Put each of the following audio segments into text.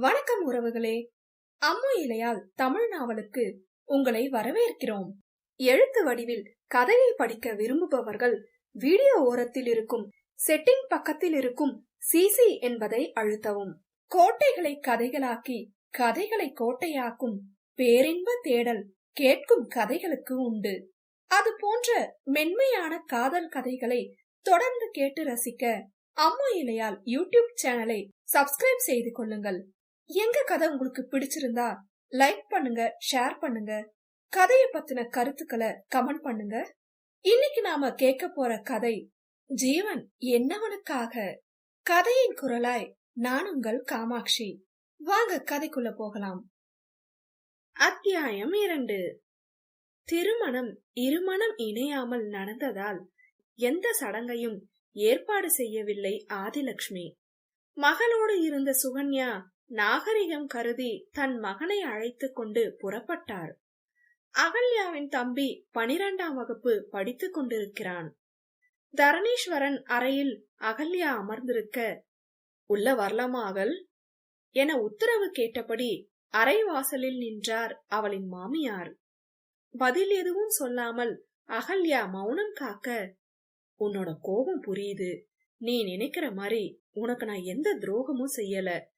வணக்கம் உறவுகளே. அம்மா இலையால் தமிழ் நாவலுக்கு உங்களை வரவேற்கிறோம். எழுத்து வடிவில் கதையை படிக்க விரும்புபவர்கள் வீடியோ ஓரத்தில் இருக்கும் செட்டிங் பக்கத்தில் இருக்கும் சிசி என்பதை அழுத்தவும். கோட்டைகளை கதைகளாக்கி கதைகளை கோட்டையாக்கும் பேரின்ப தேடல் கேட்கும் கதைகளுக்கு உண்டு. அது போன்ற மென்மையான காதல் கதைகளை தொடர்ந்து கேட்டு ரசிக்க அம்மா இலையால் யூடியூப் சேனலை சப்ஸ்கிரைப் செய்து கொள்ளுங்கள். எங்க கதை உங்களுக்கு பிடிச்சிருந்தா லைக் பண்ணுங்க ஷேர் பண்ணுங்க. கதையை பத்தின கருத்துக்களை கமெண்ட் பண்ணுங்க. இன்னைக்கு நாம கேட்க போற கதை ஜீவன் என்னவனுக்காக? கதையின் குரலாய் நான் உங்கள் காமாட்சி. வாங்க கதைக்குள்ள போகலாம். அத்தியாயம் இரண்டு. திருமணம் இருமணம் இணையாமல் நடந்ததால் எந்த சடங்கையும் ஏற்பாடு செய்யவில்லை ஆதிலட்சுமி மகளோடு இருந்த சுகன்யா நாகரிகம் கருதி தன் மகனை அழைத்துக் கொண்டு புறப்பட்டார். அகல்யாவின் தம்பி பனிரெண்டாம் வகுப்பு படித்துக் கொண்டிருக்கிறான். தரணீஸ்வரன் அறையில் அகல்யா அமர்ந்திருக்க உள்ள வரலாமா அகல்? என உத்தரவு கேட்டபடி அறை வாசலில் நின்றார் அவளின் மாமியார். பதில் எதுவும் சொல்லாமல் அகல்யா மௌனம் காக்க உன்னோட கோபம் புரியுது. நீ நினைக்கிற மாதிரி உனக்கு நான் எந்த துரோகமும் செய்யல.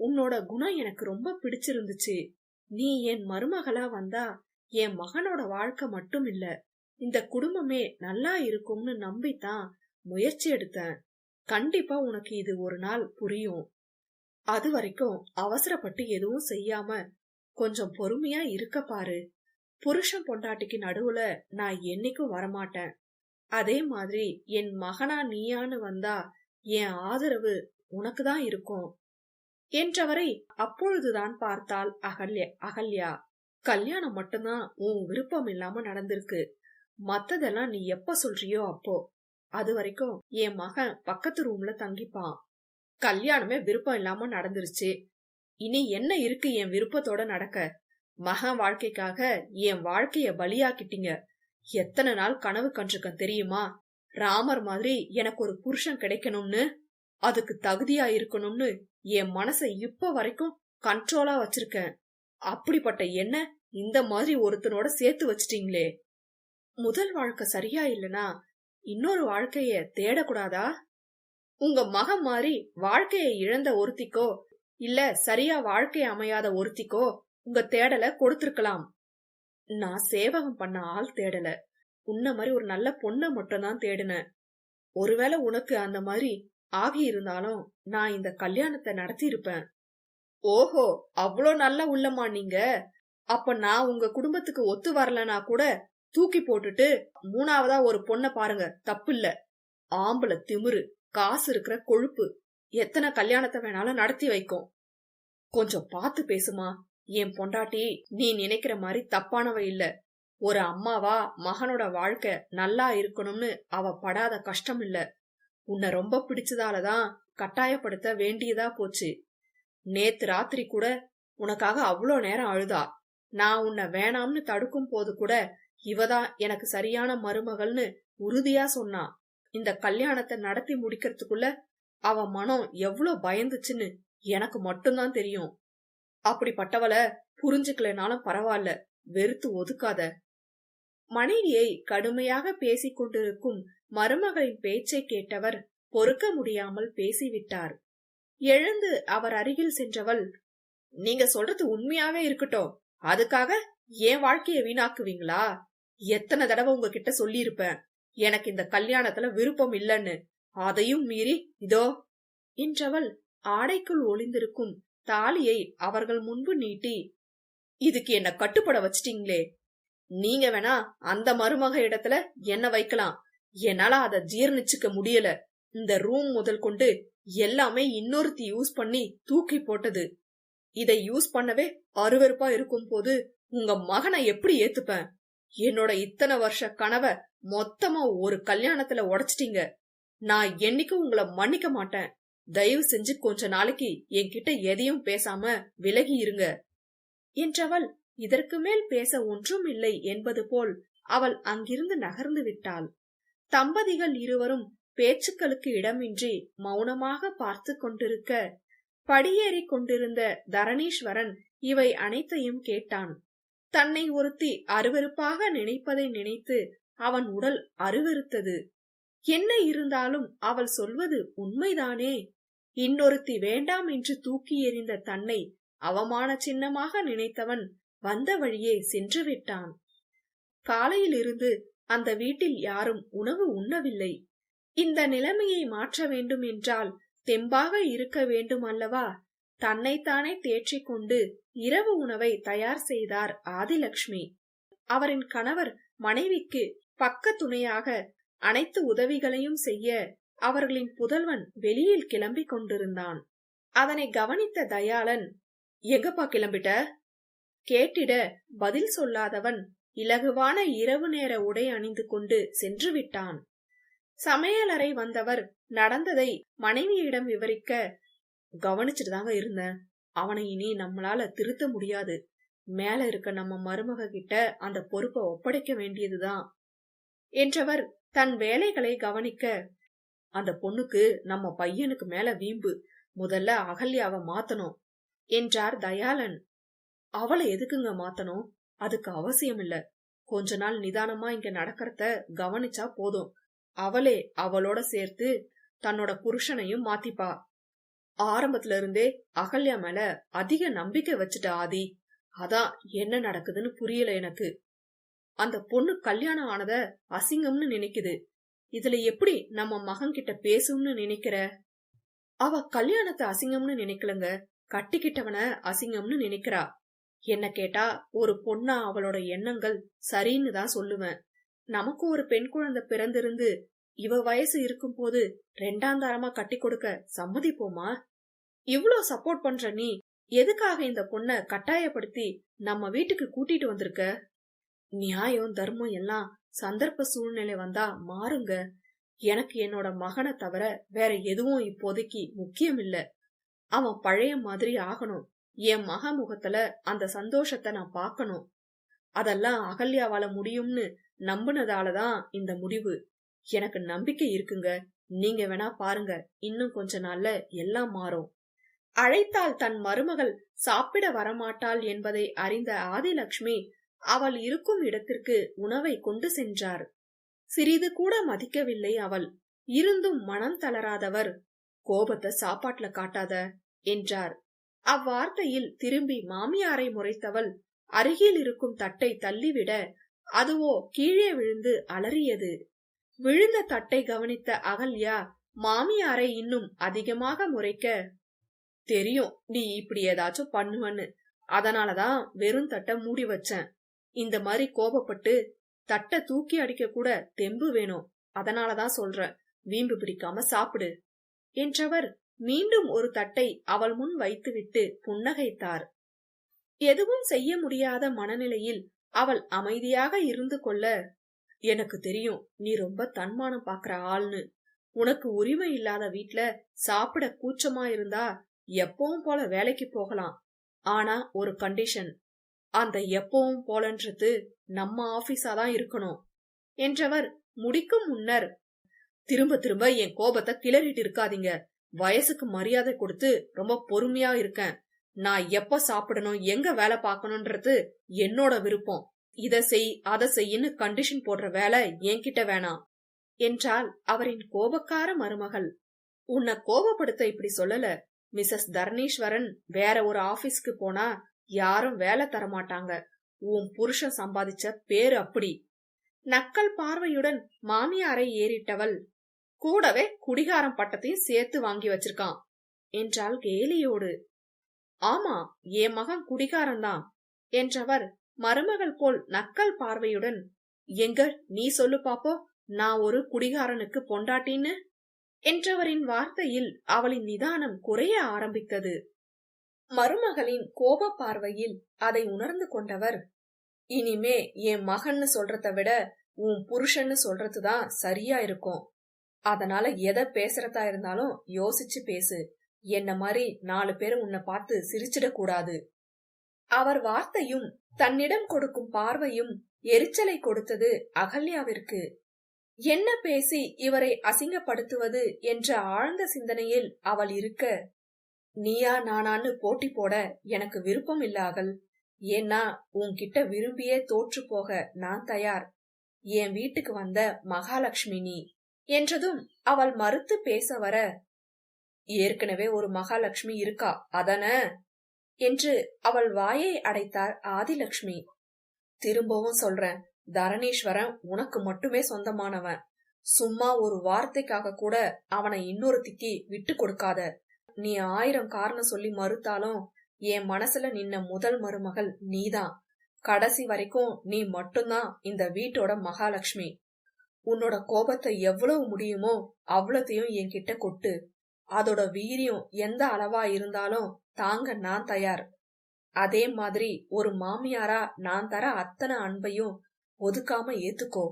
உன்னோட குணம் எனக்கு ரொம்ப பிடிச்சிருந்துச்சு. நீ என் மருமகளா வந்தா என் மகனோட வாழ்க்கை மட்டும் இல்ல இந்த குடும்பமே நல்லா இருக்கும்னு நம்பித்தான் முயற்சி எடுத்தேன். கண்டிப்பா உனக்கு இது ஒரு நாள் புரியும். அது வரைக்கும் அவசரப்பட்டு எதுவும் செய்யாம கொஞ்சம் பொறுமையா இருக்க பாரு. புருஷன் பொண்டாட்டிக்கு நடுவுல நான் என்னைக்கும் வரமாட்டேன். அதே மாதிரி என் மகனா நீயான்னு வந்தா என் ஆதரவு உனக்கு தான் இருக்கும். என்றவரை அப்பொழுதுதான் பார்த்தாள் அகல்யா அகல்யா கல்யாணம் மட்டும்தான் உன் விருப்பம் இல்லாம நடந்திருக்கு. மத்ததெல்லாம் நீ எப்ப சொல்றியோ அப்போ. அது வரைக்கும் என் மகன் பக்கத்து ரூம்ல தங்கிப்பான். கல்யாணமே விருப்பம் இல்லாம நடந்துருச்சு. இனி என்ன இருக்கு என் விருப்பத்தோட நடக்க? மகன் வாழ்க்கைக்காக என் வாழ்க்கைய பலியாக்கிட்டீங்க. எத்தனை நாள் கனவு கண்டிருக்கேன் தெரியுமா? ராமர் மாதிரி எனக்கு ஒரு புருஷன் கிடைக்கணும்னு அதுக்கு தகுதியா இருக்கணும்னு என் மனசை இப்ப வரைக்கும் கண்ட்ரோலா வச்சிருக்கேன். அப்படிப்பட்ட என்ன இந்த மாதிரி ஒருத்தனோட சேர்த்து வச்சிட்டீங்களே? முதல் வாழ்க்கை சரியா இல்லனா இன்னொரு வாழ்க்கைய தேடக்கூடாதா? உங்க மகன் மாதிரி வாழ்க்கைய இழந்த ஒருத்திக்கோ இல்ல சரியா வாழ்க்கை அமையாத ஒருத்திக்கோ உங்க தேடல கொடுத்திருக்கலாம். நான் சேவகம் பண்ண ஆள் தேடல. உன்ன மாதிரி ஒரு நல்ல பொண்ண மட்டும் தான் தேடினேன். ஒருவேளை உனக்கு அந்த மாதிரி ஆகி இருந்தாலும் நான் இந்த கல்யாணத்தை நடத்தி இருப்பேன் ஓஹோ அவ்வளோ நல்ல உள்ளமா நீங்க? அப்ப நான் உங்க குடும்பத்துக்கு ஒத்து வரலனா கூட தூக்கி போட்டுட்டு மூணாவதா ஒரு பொண்ண பாருங்க தப்பு இல்ல ஆம்பளை திமிரு காசு இருக்கிற கொழுப்பு. எத்தனை கல்யாணத்தை வேணாலும் நடத்தி வைக்கும். கொஞ்சம் பார்த்து பேசுமா என் பொண்டாட்டி நீ நினைக்கிற மாதிரி தப்பானவ இல்ல. ஒரு அம்மாவா மகனோட வாழ்க்கை நல்லா இருக்கணும்னு அவ படாத கஷ்டம் இல்ல. உன்னை ரொம்ப பிடிச்சதாலதான் கட்டாயப்படுத்த வேண்டியதா போச்சு. நேத்து ராத்திரி கூட உனக்காக அவ்வளோ நேரம் அழுதா. நான் உன்னை வேணாம்னு தடுக்கும் போது கூட இவதான் எனக்கு சரியான மருமகள்னு உறுதியா சொன்னா. இந்த கல்யாணத்தை நடத்தி முடிக்கிறதுக்குள்ள அவ மனம் எவ்வளோ பயந்துச்சுன்னு எனக்கு மட்டும்தான் தெரியும். அப்படிப்பட்டவள புரிஞ்சுக்கலனாலும் பரவாயில்ல வெறுத்து ஒதுக்காத. மனைவியை கடுமையாக பேசிக் கொண்டிருக்கும் மருமகளின் பேச்சை கேட்டவர் பொறுக்க முடியாமல் பேசிவிட்டார். எழுந்து அவர் அருகில் சென்றவள் நீங்க சொல்றது உண்மையாவே இருக்கட்டும். அதுக்காக என் வாழ்க்கைய வீணாக்குவீங்களா? எத்தனை தடவை உங்ககிட்ட சொல்லியிருப்பேன். எனக்கு இந்த கல்யாணத்துல விருப்பம் இல்லைன்னு. அதையும் மீறி இதோ என்றவள் ஆடைக்குள் ஒளிந்திருக்கும் தாலியை அவர்கள் முன்பு நீட்டி இதுக்கு என்ன கட்டுப்பட வச்சிட்டீங்களே? நீங்க வேணா அந்த மருமக இடத்துல என்ன வைக்கலாம்? என்னால அதை ஜீர்ணிச்சுக்க முடியல. இந்த ரூம் முதல் கொண்டு எல்லாமே இன்னொருத்தி யூஸ் பண்ணி தூக்கி போட்டது. இதை யூஸ் பண்ணவே அருவருப்பா இருக்கும் போது உங்க மகனை எப்படி ஏத்துப்பேன்? என்னோட இத்தனை வருஷ கனவை மொத்தமா ஒரு கல்யாணத்துல உடைச்சிட்டீங்க. நான் என்னைக்கும் உங்களை மன்னிக்க மாட்டேன்? தயவு செஞ்சு கொஞ்ச நாளைக்கு என்கிட்ட எதையும் பேசாம விலகி இருங்க. என்றவள் இதற்கு மேல் பேச ஒன்றும் இல்லை என்பது போல் அவள் அங்கிருந்து நகர்ந்து விட்டாள். தம்பதிகள் இருவரும் பேச்சுக்களுக்கு இடமின்றி மௌனமாக பார்த்து கொண்டிருக்க படியேறிக் கொண்டிருந்த தரணீஸ்வரன் இவை அனைத்தையும் கேட்டான். தன்னை ஒருத்தி அருவருப்பாக நினைப்பதை நினைத்து அவன் உடல் அருவருத்தது. என்ன இருந்தாலும் அவள் சொல்வது உண்மைதானே? இன்னொருத்தி வேண்டாம் என்று தூக்கி எறிந்த தன்னை அவமான சின்னமாக நினைத்தவன் வந்த வழியே சென்று விட்டான். காலையிலிருந்து அந்த வீட்டில் யாரும் உணவு உண்ணவில்லை. இந்த நிலைமையை மாற்ற வேண்டும் என்றால் தெம்பாக இருக்க வேண்டும் அல்லவா? தன்னைத்தானே தேற்றிக் கொண்டு இரவு உணவை தயார் செய்தார் ஆதிலக்ஷ்மி. அவரின் கணவர் மனைவிக்கு பக்க துணையாக அனைத்து உதவிகளையும் செய்ய அவர்களின் புதல்வன் வெளியில் கிளம்பிக் கொண்டிருந்தான். அதனை கவனித்த தயாளன் எங்கப்பா கிளம்பிட்ட? கேட்டிட பதில் சொல்லாதவன் இலகுவான இரவு நேர உடை அணிந்து கொண்டு சென்று விட்டான். சமையலறை வந்தவர் நடந்ததை மனைவியிடம் விவரிக்க கவனிச்சுட்டு தாங்க இருந்தேன் அவனை இனி நம்மளால திருத்த முடியாது. மேல இருக்க நம்ம மருமக கிட்ட அந்த பொறுப்பை ஒப்படைக்க வேண்டியதுதான் என்றவர் தன் வேலைகளை கவனிக்க அந்த பொண்ணுக்கு நம்ம பையனுக்கு மேல வீம்பு. முதல்ல அகல்யாவை மாத்தணும் என்றார் தயாளன். அவளை எதுக்குங்க மாத்தணும்? அதுக்கு அவசியம் இல்ல கொஞ்ச நாள் நிதானமா இங்க நடக்கிறத கவனிச்சா போதும். அவளே அவளோட சேர்த்து தன்னோட புருஷனையும் மாத்திப்பா. ஆரம்பத்துல இருந்தே அகல்யா மேல அதிக நம்பிக்கை வச்சுட்ட ஆதி. அதான் என்ன நடக்குதுன்னு புரியல எனக்கு. அந்த பொண்ணு கல்யாணம் ஆனத அசிங்கம்னு நினைக்குது. இதுல எப்படி நம்ம மகன் கிட்ட பேசும்னு நினைக்கிற? அவ கல்யாணத்தை அசிங்கம்னு நினைக்கலங்க. கட்டிக்கிட்டவன அசிங்கம்னு நினைக்கிறா. என்ன கேட்டா ஒரு பொண்ணா அவளோட எண்ணங்கள் சரின்னு தான் சொல்லுவேன். நமக்கு ஒரு பெண் குழந்தை பிறந்திருந்து இவ வயசு இருக்கும் போது ரெண்டாம் தாரமா கட்டி கொடுக்க சம்மதிப்போமா? இவ்ளோ சப்போர்ட் பண்ற நீ எதுக்காக இந்த பொண்ண கட்டாயப்படுத்தி நம்ம வீட்டுக்கு கூட்டிட்டு வந்திருக்க? நியாயம் தர்மம் எல்லாம் சந்தர்ப்ப சூழ்நிலை வந்தா மாறுங்க. எனக்கு என்னோட மகனை தவிர வேற எதுவும் இப்போதைக்கு முக்கியம் இல்ல அவன் பழைய மாதிரி ஆகணும். என் மக முகத்துல அந்த சந்தோஷத்தை நான் பார்க்கணும். அதெல்லாம் அகல்யாவால முடியும்னு நம்புனதாலதான் இந்த முடிவு. எனக்கு நம்பிக்கை இருக்குங்க. நீங்க வேணா பாருங்க. இன்னும் கொஞ்ச நாள்ல எல்லாம் மாறும். அழைத்தால் தன் மருமகள் சாப்பிட வரமாட்டாள் என்பதை அறிந்த ஆதிலக்ஷ்மி அவள் இருக்கும் இடத்திற்கு உணவை கொண்டு சென்றார். சிறிது கூட மதிக்கவில்லை அவள். இருந்தும் மனம் தளராதவர் கோபத்தை சாப்பாட்டுல காட்டாத என்றார். அவ்வார்த்தையில் திரும்பி மாமியாரை முறைத்தவள் அருகில் இருக்கும் தட்டை தள்ளிவிட அதுவோ கீழே விழுந்து அலறியது. விழுந்த தட்டை கவனித்த அகல்யா மாமியாரை இன்னும் அதிகமாக முறைக்க தெரியும் நீ இப்படி ஏதாச்சும் பண்ணுவன்னு. அதனாலதான் வெறும் தட்டை மூடி வச்சேன். இந்த மாதிரி கோபப்பட்டு தட்டை தூக்கி அடிக்க கூட தெம்பு வேணும். அதனாலதான் சொல்றேன். வீம்பு பிடிக்காம சாப்பிடு என்றவர் மீண்டும் ஒரு தட்டை அவள் முன் வைத்துவிட்டு புன்னகைத்தார். எதுவும் செய்ய முடியாத மனநிலையில் அவள் அமைதியாக இருந்து கொள்ள எனக்கு தெரியும் நீ ரொம்ப தன்மானம் பாக்குற ஆள்னு. உனக்கு உரிமை இல்லாத வீட்ல சாப்பிட கூச்சமா இருந்தா எப்பவும் போல வேலைக்கு போகலாம். ஆனா ஒரு கண்டிஷன் அந்த எப்பவும் போலன்றது நம்ம ஆபீஸா தான் இருக்கணும் என்றவர் முடிக்கும் முன்னர் திரும்ப திரும்ப என் கோபத்தை கிளறிட்டு இருக்காதீங்க. வயசுக்கு மரியாதை கொடுத்து ரொம்ப பொறுமையா இருக்கேன். நான் எப்ப சாப்பிடணும் எங்க வேலை பார்க்கணும்ன்றது என்னோட விருப்பம். இத செய் அத செய்யின்னு கண்டிஷன் போடுற வேலை என்கிட்ட வேணாம். என்றால் அவரின் கோபக்கார மருமகள். உன்னை கோபப்படுத்த இப்படி சொல்லல. மிஸ்ஸஸ் தர்ணீஸ்வரன் வேற ஒரு ஆபீஸ்க்கு போனா யாரும் வேலை தரமாட்டாங்க உன் புருஷன் சம்பாதிச்ச பேரு அப்படி. நக்கல் பார்வையுடன் மாமியாரை ஏறிட்டவள் கூடவே குடிகாரம் பட்டத்தையும் சேர்த்து வாங்கி வச்சிருக்கான் என்றாள் கேலியோடு. ஆமா என் மகன் குடிகாரன்தான் என்றவர் மருமகள் போல் நக்கல் பார்வையுடன் எங்க நீ சொல்லு பாப்போ நான் ஒரு குடிகாரனுக்கு பொண்டாட்டின்னு? என்றவரின் வார்த்தையில் அவளின் நிதானம் குறைய ஆரம்பித்தது. மருமகளின் கோப பார்வையில் அதை உணர்ந்து கொண்டவர் இனிமே என் மகன்னு சொல்றத விட உன் புருஷன்னு சொல்றதுதான் சரியா இருக்கும். அதனால எதை பேசுறதா இருந்தாலும் யோசிச்சு பேசு. என்ன மாதிரி நாலு பேர் உன்னை பார்த்து சிரிச்சிடக்கூடாது அவர் வார்த்தையும் தன்னிடம் கொடுக்கும் பார்வையும் எரிச்சலை கொடுத்தது அகல்யாவிற்கு. என்ன பேசி இவரை அசிங்கப்படுத்துவது என்ற ஆழ்ந்த சிந்தனையில் அவள் இருக்க நீயா நானான்னு போட்டி போட எனக்கு விருப்பம் இல்ல அகல். ஏன்னா உன்கிட்ட விரும்பியே தோற்று போக நான் தயார். என் வீட்டுக்கு வந்த மகாலட்சுமி நீ என்றதும் அவள் மறுத்து பேச வர ஏற்கனவே ஒரு மகாலட்சுமி இருக்கா அதன? என்று அவள் வாயை அடைத்தார் ஆதிலட்சுமி. திரும்பவும் சொல்றேன் தரணீஸ்வரன் உனக்கு மட்டுமே சொந்தமானவன். சும்மா ஒரு வார்த்தைக்காக கூட அவனை இன்னொருத்திக்கு விட்டு கொடுக்காத. நீ ஆயிரம் காரணம் சொல்லி மறுத்தாலும் என் மனசுல நின்ன முதல் மருமகள் நீதான். கடைசி வரைக்கும் நீ மட்டும்தான் இந்த வீட்டோட மகாலட்சுமி. உன்னோட கோபத்தை எவ்வளவு முடியுமோ அவ்வளத்தையும் என்கிட்ட கொட்டு. அதோட வீரியம் எந்த அளவா இருந்தாலும் தாங்க நான் தயார். அதே மாதிரி ஒரு மாமியாரா நான் தர அத்தனை அன்பையும் ஒதுக்காம ஏத்துக்கோ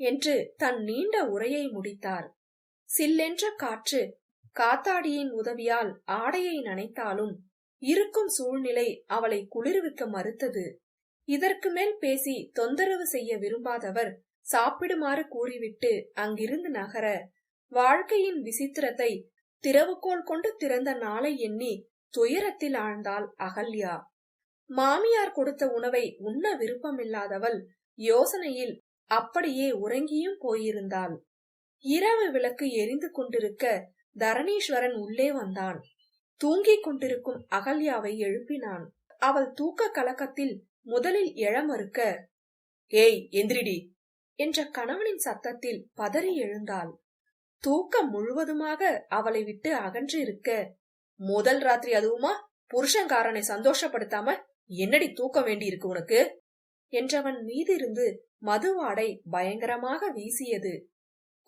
என்று தன் நீண்ட உரையை முடித்தார். சில்லென்ற காற்று காத்தாடியின் உதவியால் ஆடையை நனைத்தாலும் இருக்கும் சூழ்நிலை அவளை குளிர்விக்க மறுத்தது. இதற்கு மேல் பேசி தொந்தரவு செய்ய விரும்பாதவர் சாப்பிடுமாறு கூறிவிட்டு அங்கிருந்து நகர வாழ்க்கையின் விசித்திரத்தை திறவுகோல் கொண்டு திறந்த நாளை எண்ணி துயரத்தில் ஆழ்ந்தாள் அகல்யா. மாமியார் கொடுத்த உணவை உண்ண விருப்பமில்லாதவள் யோசனையில் அப்படியே உறங்கியும் போயிருந்தாள். இரவு விளக்கு எரிந்து கொண்டிருக்க தரணீஸ்வரன் உள்ளே வந்தான். தூங்கிக் கொண்டிருக்கும் அகல்யாவை எழுப்பினான். அவள் தூக்க கலக்கத்தில் முதலில் எழ மறுக்க ஏய் எந்திரிடி என்ற கணவனின் சத்தத்தில் பதறி எழுந்தாள். தூக்கம் முழுவதுமாக அவளை விட்டு அகன்று இருக்க முதல் ராத்திரி அதுவுமா? புருஷன்காரனை சந்தோஷப்படுத்தாம என்னடி தூக்கம் வேண்டி இருக்கு உனக்கு? என்றவன் மீதிருந்து மதுவாடை பயங்கரமாக வீசியது.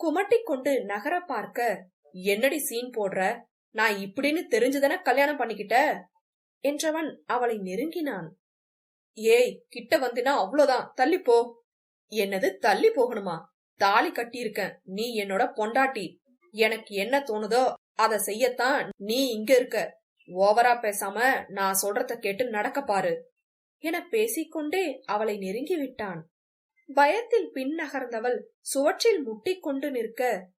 குமட்டிக் கொண்டு நகர பார்க்க என்னடி சீன் போடுற? நான் இப்படின்னு தெரிஞ்சுதானே கல்யாணம் பண்ணிக்கிட்ட? என்றவன் அவளை நெருங்கினான். ஏய் கிட்ட வந்தினா அவ்வளோதான் தள்ளிப்போ போ. என்னது தள்ளி போகணுமா? தாலி கட்டியிருக்கேன். நீ என்னோட பொண்டாட்டி. எனக்கு என்ன தோணுதோ அத செய்யத்தான் நீ இங்க இருக்க. ஓவரா பேசாம நான் சொல்றத கேட்டு நடக்க பாரு. என பேசிக்கொண்டே அவளை நெருங்கி விட்டான் பயத்தில் பின் நகர்ந்தவள் சுவற்றில் முட்டிக்கொண்டு நிற்க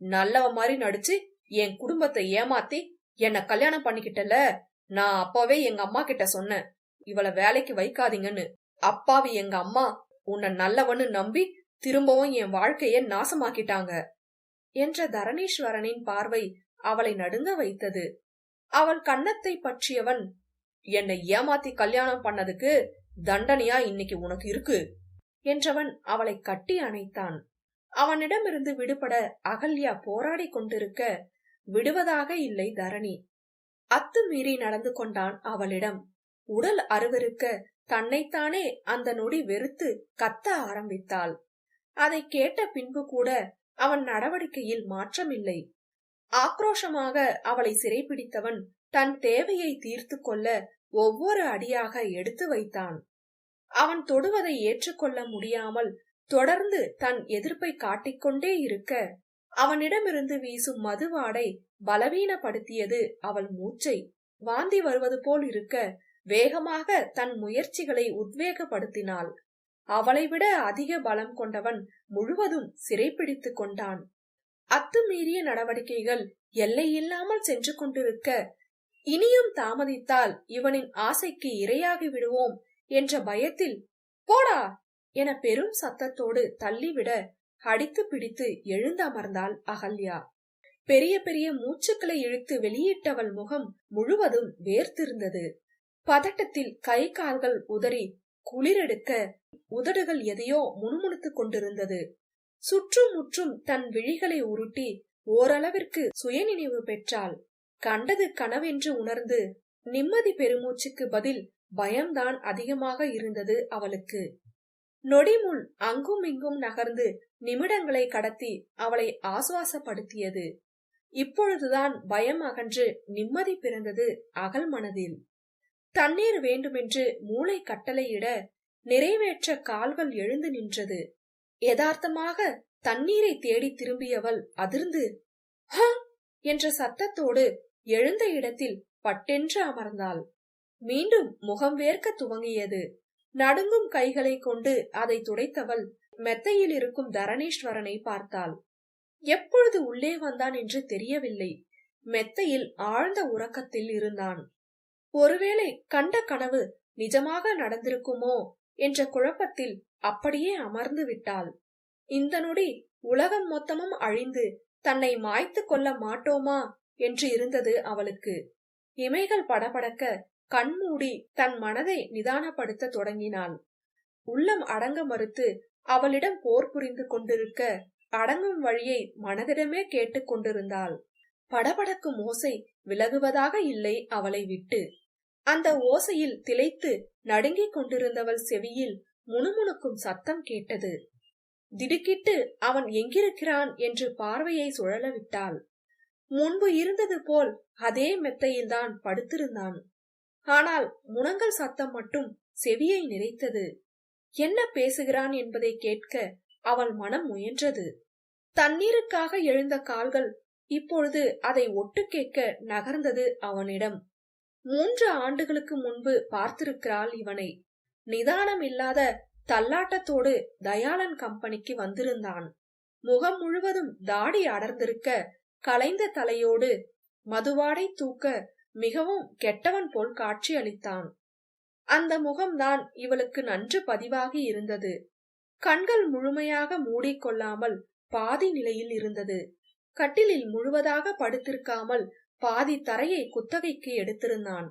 நல்லவ மாதிரி நடிச்சு என் குடும்பத்தை ஏமாத்தி என்ன கல்யாணம் பண்ணிக்கிட்டல? நான் அப்பவே எங்க அம்மா கிட்ட சொன்னேன். இவளை வேலைக்கு வைக்காதீங்கன்னு. அப்பாவி எங்க அம்மா உன்னை நல்லவன்னு நம்பி திரும்பவும் என் வாழ்க்கைய நாசமாக்கிட்டாங்க என்ற தரணீஸ்வரனின் பார்வை அவளை நடுங்க வைத்தது. அவள் கன்னத்தை பற்றியவன் என்னை ஏமாத்தி கல்யாணம் பண்ணதுக்கு தண்டனையா இன்னைக்கு உனக்கு இருக்கு? என்றவன் அவளை கட்டி அணைத்தான். அவனிடமிருந்து விடுபட அகல்யா போராடி கொண்டிருக்க விடுவதாக இல்லை தரணி. அத்துமீறி நடந்து கொண்டான் அவளிடம். உடல் அருவருக்க தன்னைத்தானே அந்த நொடி வெறுத்து கத்த ஆரம்பித்தாள். அதை கேட்ட பின்பு கூட அவன் நடவடிக்கையில் மாற்றமில்லை. ஆக்ரோஷமாக அவளை சிறைபிடித்தவன் தன் தேவையை தீர்த்து கொள்ள ஒவ்வொரு அடியாக எடுத்து வைத்தான். அவன் தொடுவதை ஏற்றுக்கொள்ள முடியாமல் தொடர்ந்து தன் எதிர்ப்பை காட்டிக்கொண்டே இருக்க அவனிடமிருந்து வீசும் மதுவாடை பலவீனப்படுத்தியது அவள் மூச்சை வாந்தி வருவது போல் இருக்க வேகமாக தன் முயற்சிகளை உத்வேகப்படுத்தினாள். அவளை விட அதிக பலம் கொண்டவன் முழுவதும் சிறைப்பிடித்துக் கொண்டான். அத்துமீறிய நடவடிக்கைகள் எல்லையில்லாமல் சென்று கொண்டிருக்க இனியும் தாமதித்தால் இவனின் ஆசைக்கு இரையாகி விடுவோம் என்ற பயத்தில் போடா என பெரும் சத்தத்தோடு தள்ளிவிட அடித்து பிடித்து எழுந்தமர்ந்தாள் அகல்யா. பெரிய பெரிய மூச்சுக்களை இழுத்து வெளியிட்டவள் முகம் முழுவதும் வேர்த்திருந்தது. பதட்டத்தில் கை கால்கள் உதறி குளிரெடுக்க உதடுகள் எதையோ முணுமுணுத்துக் கொண்டிருந்தது. சுற்றும் முற்றும் தன் விழிகளை உருட்டி ஓரளவிற்கு சுயநினைவு பெற்றாள். கண்டது கனவென்று உணர்ந்து நிம்மதி பெருமூச்சுக்கு பதில் பயம்தான் அதிகமாக இருந்தது அவளுக்கு. நொடிமுள் அங்கும் இங்கும் நகர்ந்து நிமிடங்களை கடத்தி அவளை ஆசுவாசப்படுத்தியது. இப்பொழுதுதான் பயம் அகன்று நிம்மதி பிறந்தது அகல் மனதில். தண்ணீர் வேண்டுமென்று மூளை கட்டளையிட நிறைவேற்ற கால்கள் எழுந்து நின்றது. யதார்த்தமாக தண்ணீரை தேடி திரும்பியவள் அதிர்ந்து "ஹ!" என்ற சத்தத்தோடு எழுந்த இடத்தில் பட்டென்று அமர்ந்தாள். மீண்டும் முகம் வேர்க்க துவங்கியது. நடுங்கும் கைகளை கொண்டு அதை துடைத்தவள் மெத்தையில் இருக்கும் தரணீஸ்வரனை பார்த்தாள். எப்பொழுது உள்ளே வந்தான் என்று தெரியவில்லை. மெத்தையில் ஆழ்ந்த உறக்கத்தில் இருந்தான். ஒருவேளை கண்ட கனவு நிஜமாக நடந்திருக்குமோ என்ற குழப்பத்தில் அப்படியே அமர்ந்து விட்டாள். இந்த நொடி உலகம் மொத்தமும் அழிந்து தன்னை மாய்த்து கொள்ள மாட்டோமா என்று இருந்தது அவளுக்கு. இமைகள் படபடக்க கண்மூடி தன் மனதை நிதானப்படுத்த தொடங்கினாள். உள்ளம் அடங்க மறுத்து அவளிடம் போர் புரிந்து கொண்டிருக்க அடங்கும் வழியை மனதிடமே கேட்டுக் கொண்டிருந்தாள். படபடக்கும் ஓசை விலகுவதாக இல்லை அவளை விட்டு. அந்த ஓசையில் திளைத்து நடுங்கிக் கொண்டிருந்தவள் செவியில் முணுமுணுக்கும் சத்தம் கேட்டது. திடுக்கிட்டு அவன் எங்கிருக்கிறான் என்று பார்வையை சுழல விட்டாள். முன்பு இருந்தது போல் அதே மெத்தையில்தான் படுத்திருந்தான். ஆனால் முனங்கல் சத்தம் மட்டும் செவியை நிறைத்தது. என்ன பேசுகிறான் என்பதை கேட்க அவள் மனம் முயன்றது. தண்ணீருக்காக எழுந்த கால்கள் இப்பொழுது அதை ஒட்டு கேட்க நகர்ந்தது அவனிடம். மூன்று ஆண்டுகளுக்கு முன்பு பார்த்திருக்கிறாள் இவனை. நிதானம் இல்லாத தள்ளாட்டத்தோடு தயாளன் கம்பெனிக்கு வந்திருந்தான். முகம் முழுவதும் தாடி அடர்ந்திருக்க கலைந்த தலையோடு மதுவாடை தூக்க மிகவும் கெட்டவன் போல் காட்சி அளித்தான். அந்த முகம்தான் இவளுக்கு நன்று பதிவாகி இருந்தது. கண்கள் முழுமையாக மூடிக்கொள்ளாமல் பாதி நிலையில் இருந்தது. கட்டிலில் முழுவதாக படுத்திருக்காமல் பாதி தரையை குத்தகைக்கு எடுத்திருந்தான்.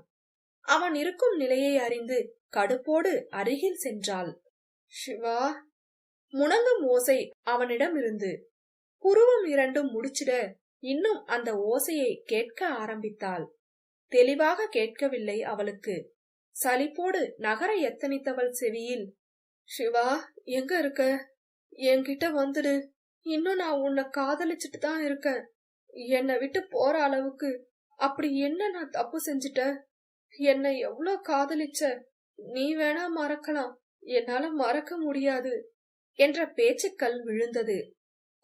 அவன் இருக்கும் நிலையை அறிந்து கடுப்போடு அருகில் சென்றாள். சிவா முணங்கும் ஓசை அவனிடம் இருந்து. புருவம் இரண்டும் முடிச்சிட இன்னும் அந்த ஓசையை கேட்க ஆரம்பித்தாள். தெளிவாக கேட்கவில்லை அவளுக்கு. சலிப்போடு நகர எத்தனித்தவள் செவியில் சிவா எங்க இருக்க? என்கிட்ட வந்துடு. இன்னும் நான் உன்னை காதலிச்சுட்டு தான் இருக்கேன். என்னை விட்டு போற அளவுக்கு அப்படி என்ன நான் தப்பு செஞ்சுட்ட என்னை எவ்வளோ காதலிச்ச? நீ வேணா மறக்கலாம். என்னால மறக்க முடியாது. என்ற பேச்சுக்கள் விழுந்தது.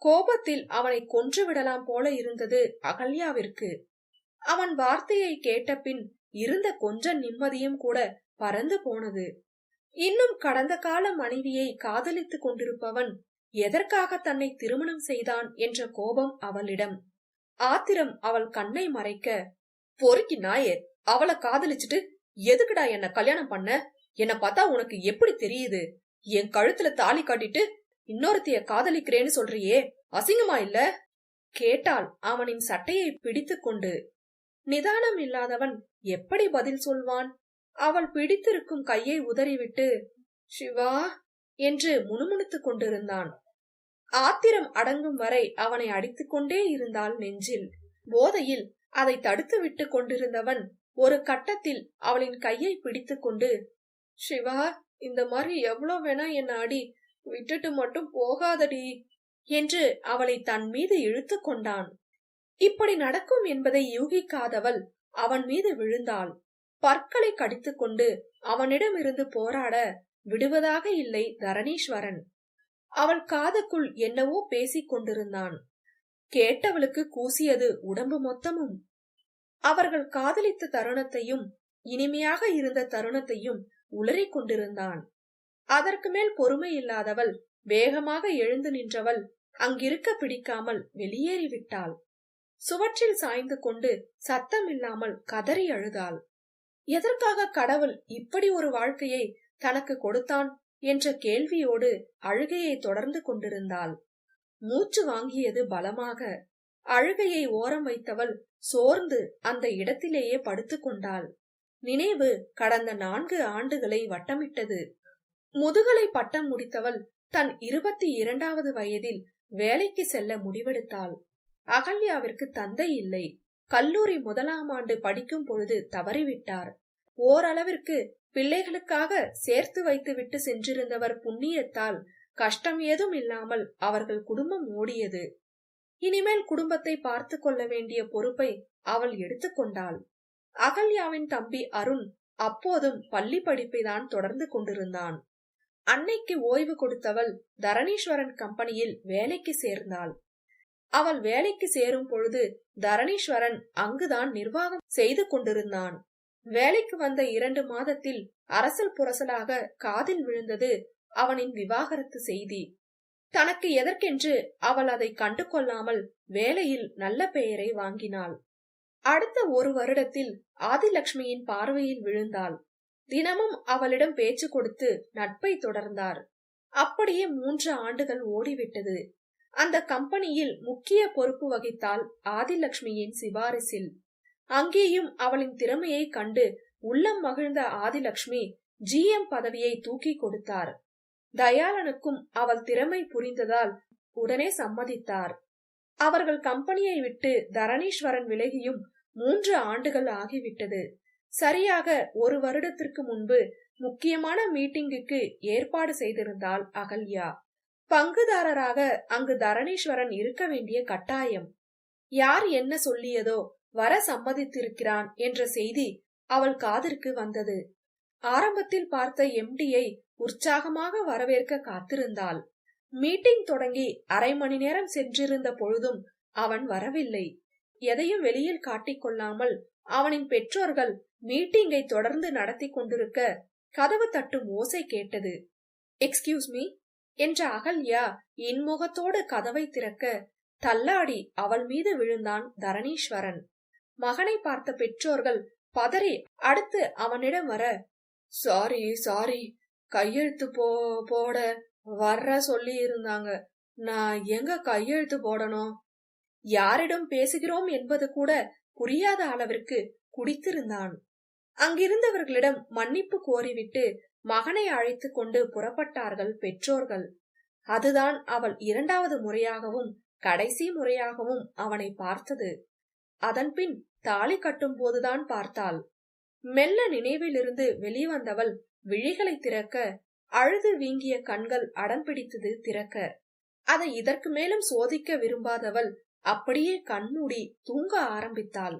கோபத்தில் அவனை கொன்று விடலாம் போல இருந்தது அகல்யாவிற்கு. அவன் வார்த்தையை கேட்டபின் இருந்த கொஞ்ச நிம்மதியும் கூட பறந்து போனது. இன்னும் கடந்த கால மனைவியை காதலித்துக் கொண்டிருப்பவன் எதற்காக தன்னை திருமணம் செய்தான் என்ற கோபம் அவளிடம். ஆத்திரம் அவள் கண்ணை மறைக்க பொறுக்கி நாயே அவளை காதலிச்சுட்டு எதுக்குடா என்ன கல்யாணம் பண்ண? என்ன பார்த்தா உனக்கு எப்படி தெரியுது? என் கழுத்துல தாலி காட்டிட்டு இன்னொருத்திய காதலிக்கிறேன்னு சொல்றியே அசிங்கமா இல்ல? கேட்டால் அவனின் சட்டையை பிடித்து கொண்டு. நிதானம் இல்லாதவன் எப்படி பதில் சொல்வான்? அவள் பிடித்திருக்கும் கையை உதறிவிட்டு சிவா என்று முணுமுணுத்துக் கொண்டிருந்தான். ஆத்திரம் அடங்கும் வரை அவனை அடித்துக்கொண்டே இருந்தாள் நெஞ்சில். போதையில் அதை தடுத்து விட்டு கொண்டிருந்தவன் ஒரு கட்டத்தில் அவளின் கையை பிடித்துக்கொண்டு சிவா இந்த மாதிரி எவ்வளவு வேணா என்ன அடி விட்டுட்டு மட்டும் போகாதடி என்று அவளை தன் மீது இழுத்து கொண்டான். இப்படி நடக்கும் என்பதை யூகிக்காதவள் அவன் மீது விழுந்தாள். பற்களை கடித்துக்கொண்டு அவனிடமிருந்து போராட விடுவதாக இல்லை தரணீஸ்வரன். அவள் காதுக்குள் என்னவோ பேசிக் கொண்டிருந்தான். கேட்டவளுக்கு கூசியது உடம்பு மொத்தமும். அவர்கள் காதலித்த தருணத்தையும் இனிமையாக இருந்த தருணத்தையும் உளறிக் கொண்டிருந்தான். அதற்கு மேல் பொறுமை இல்லாதவள் வேகமாக எழுந்து நின்றவள் அங்கிருக்க பிடிக்காமல் வெளியேறிவிட்டாள் சுவற்றில் சாய்ந்து கொண்டு சத்தமில்லாமல் கதறி அழுதாள். எதற்காக கடவுள் இப்படி ஒரு வாழ்க்கையை தனக்கு கொடுத்தான்? என்ற கேள்வியோடு அழுகையை தொடர்ந்து கொண்டிருந்தாள். மூச்சு வாங்கியது பலமாக. அழுகையை ஓரம் வைத்தவள் சோர்ந்து அந்த இடத்திலேயே படுத்து கொண்டாள். நினைவு கடந்த நான்கு ஆண்டுகளை வட்டமிட்டது. முதுகலை பட்டம் முடித்தவள் தன் இருபத்தி இரண்டாவது வயதில் வேலைக்கு செல்ல முடிவெடுத்தாள். அகல்யாவிற்கு தந்தை இல்லை. கல்லூரி முதலாம் ஆண்டு படிக்கும் பொழுது தவறிவிட்டார். ஓரளவிற்கு பிள்ளைகளுக்காக சேர்த்து வைத்துவிட்டு சென்றிருந்தவர் புண்ணியத்தால் கஷ்டம் ஏதும் இல்லாமல் அவர்கள் குடும்பம் ஓடியது. இனிமேல் குடும்பத்தை பார்த்து கொள்ள வேண்டிய பொறுப்பை அவள் எடுத்துக்கொண்டாள் அகல்யாவின் தம்பி அருண் அப்போதும் பள்ளி படிப்பை தான் தொடர்ந்து கொண்டிருந்தான். அன்னைக்கு ஓய்வு கொடுத்தவள் தரணீஸ்வரன் கம்பெனியில் வேலைக்கு சேர்ந்தாள். அவள் வேலைக்கு சேரும் பொழுது தரணீஸ்வரன் அங்குதான் நிர்வாகம் செய்து கொண்டிருந்தான். வேலைக்கு வந்த இரண்டு மாதத்தில் அரசல் புரசலாக காதில் விழுந்தது அவனின் விவாகரத்து செய்தி. தனக்கு எதற்கென்று அவள் அதை கண்டு கொள்ளாமல் வேலையில் நல்ல பெயரை வாங்கினாள். அடுத்த ஒரு வருடத்தில் ஆதிலட்சுமியின் பார்வையில் விழுந்தாள். தினமும் அவளிடம் பேச்சு கொடுத்து நட்பை தொடர்ந்தார். அப்படியே மூன்று ஆண்டுகள் ஓடிவிட்டது. அந்த கம்பெனியில் முக்கிய பொறுப்பு வகித்தாள் ஆதிலட்சுமியின் சிபாரிசில். அங்கேயும் அவளின் திறமையை கண்டு உள்ளம் மகிழ்ந்த ஆதிலட்சுமி ஜிஎம் பதவியை தூக்கி கொடுத்தார். தயாளனுக்கும் அவள் திறமை புரிந்ததால் உடனே சம்மதித்தார். அவர்கள் கம்பெனியை விட்டு தரணீஸ்வரன் விலகியும் மூன்று ஆண்டுகள் ஆகிவிட்டது. சரியாக ஒரு வருடத்திற்கு முன்பு முக்கியமான மீட்டிங்குக்கு ஏற்பாடு செய்திருந்தாள் அகல்யா. பங்குதாரராக அங்கு தரணீஸ்வரன் இருக்க வேண்டிய கட்டாயம். யார் என்ன சொல்லியதோ வர சம்மதித்திருக்கிறான் என்ற செய்தி அவள் காதிற்கு வந்தது. ஆரம்பத்தில் பார்த்த எம்டியை உற்சாகமாக வரவேற்க காத்திருந்தாள். மீட்டிங் தொடங்கி அரை மணி நேரம் சென்றிருந்த பொழுதும் அவன் வரவில்லை. எதையும் வெளியில் காட்டிக்கொள்ளாமல் அவனின் பெற்றோர்கள் மீட்டிங்கை தொடர்ந்து நடத்தி கொண்டிருக்க கதவு தட்டும் ஓசை கேட்டது. எக்ஸ்கியூஸ் மீ என்ற அகல்யா இன்முகத்தோடு கதவை திறக்க தள்ளாடி அவள் மீது விழுந்தான் தரணீஸ்வரன். மகனை பார்த்த பெற்றோர்கள் பதறி அடுத்து அவனிடம் வர சாரி சாரி கையெழுத்து போ போட வர்ற சொல்லி இருந்தாங்க நான் எங்க கையெழுத்து போடணும்? யாரிடம் பேசுகிறோம் என்பது கூட புரியாத அளவிற்கு குடித்திருந்தான். அங்கிருந்தவர்களிடம் மன்னிப்பு கோரிவிட்டு மகனை அழைத்து கொண்டு புறப்பட்டார்கள் பெற்றோர்கள். அதுதான் அவள் இரண்டாவது முறையாகவும் கடைசி முறையாகவும் அவனை பார்த்தது. அதன்பின் தாலி கட்டும் போதுதான் பார்த்தாள். மெல்ல நினைவிலிருந்து வெளிவந்தவள் விழிகளை திறக்க அழுது வீங்கிய கண்கள் அடம்பிடித்தது திறக்க. அதை இதற்கு மேலும் சோதிக்க விரும்பாதவள் அப்படியே கண்மூடி தூங்க ஆரம்பித்தாள்.